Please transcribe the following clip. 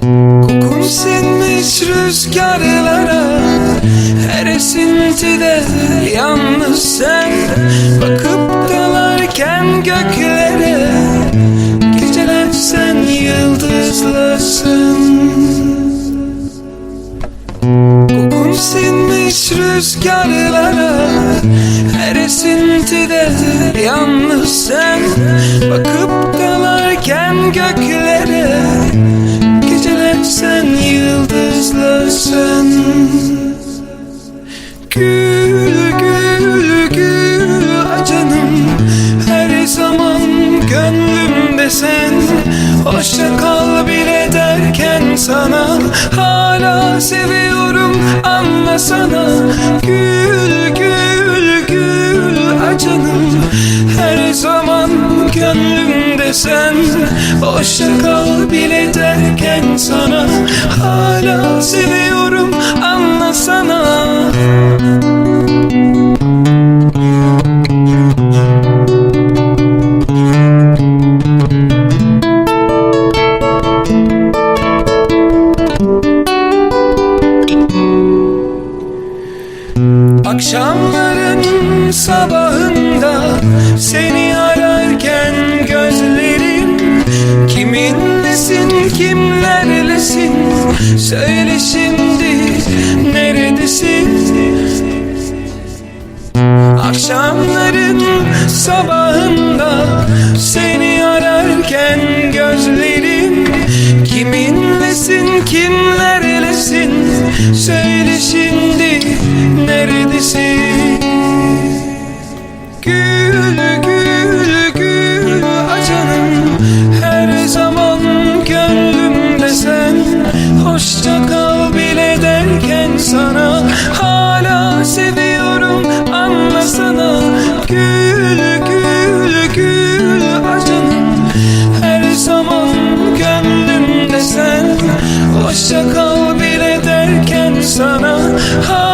Kokun sinmiş rüzgarlara Her esintide yalnız sen. Bakıp dalarken göklere Geceler sen yıldızlısın Kokun sinmiş rüzgarlara Her esintide yalnız sen. Bakıp dalarken göklere sana. Hala seviyorum anlasana Gül gül gül canım Her zaman gönlümde sen. Hoşça kal bile derken sana. Hala seviyorum Akşamların sabahında seni ararken gözlerim Kiminlesin kimlerlesin? Söyle şimdi neredesin? Akşamların sabahında seni ararken gözlerim Kiminlesin kimlerlesin hoşça kal bile derken sana Hala seviyorum anlasana. Gül gül gül acının Her zaman gönlümde sen. Hoşça kal bile derken sana Hala